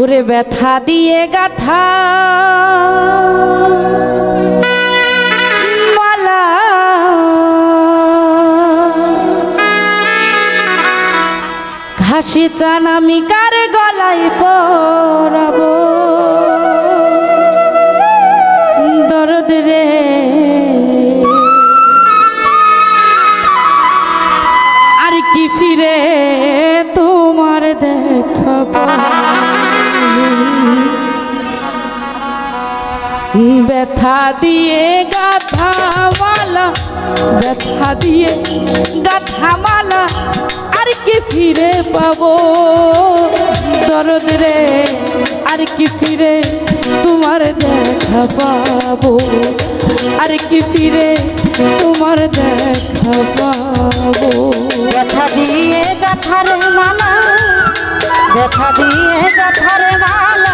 ওরে ব্যথা দিয়ে গাথা ঘাসি চান আমি কার গলায় পরাব? দরদ রে। আর কি ফিরে তোমার দেখাবা? ব্যথা দিয়ে গাথামালা ব্যথা দিয়ে গাথামালা আর কি ফিরে পাবো? দরদ রে, আর কি ফিরে তোমার দেখা পাবো? আর কি ফিরে তোমার দেখা পাবো? ব্যথা দিয়ে গাথার মালা, ব্যথা দিয়ে গাথার মালা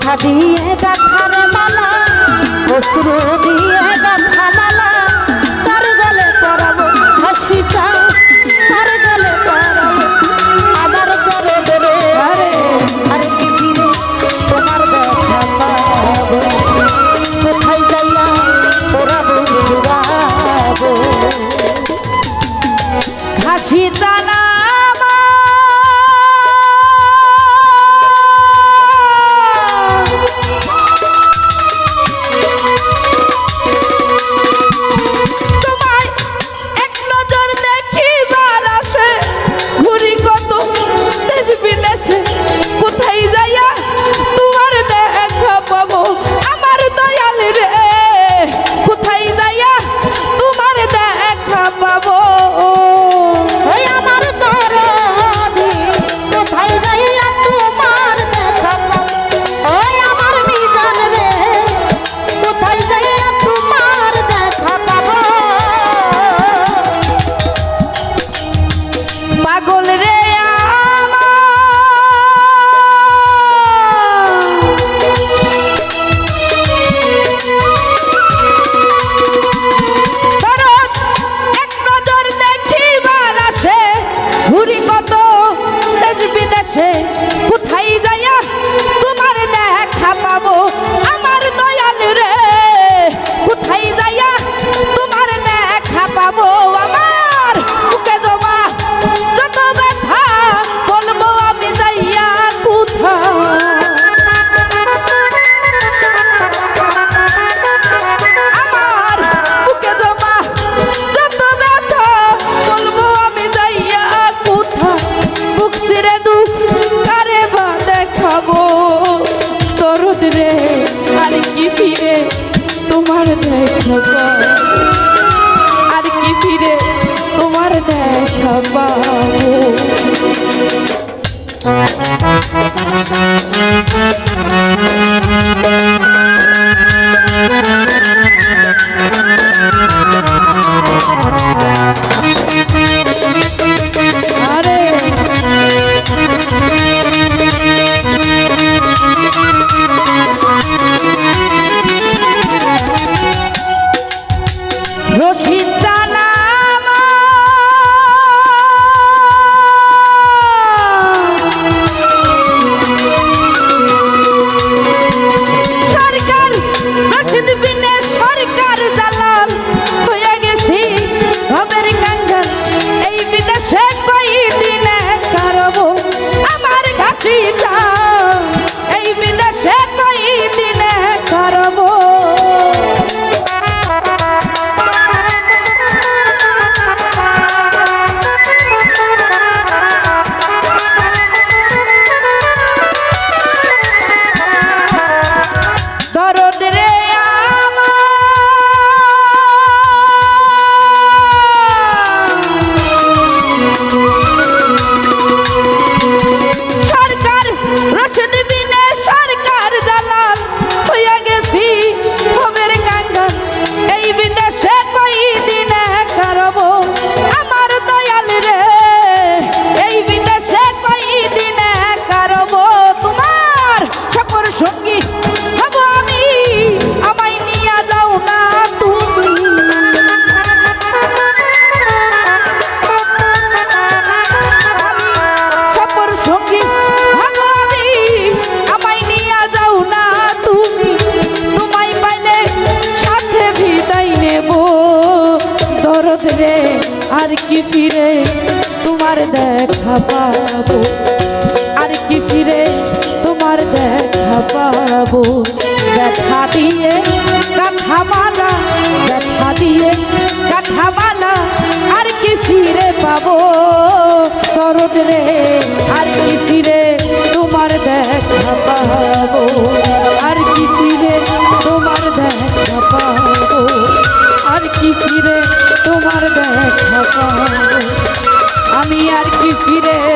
কথা দিয়ে দেখার মালা অশ্রু আর কি ফিরে তোমার দেখা পাবো? আর কি ফিরে তোমার দেখা পাবো? দেখা দিয়ে কথা ফিরে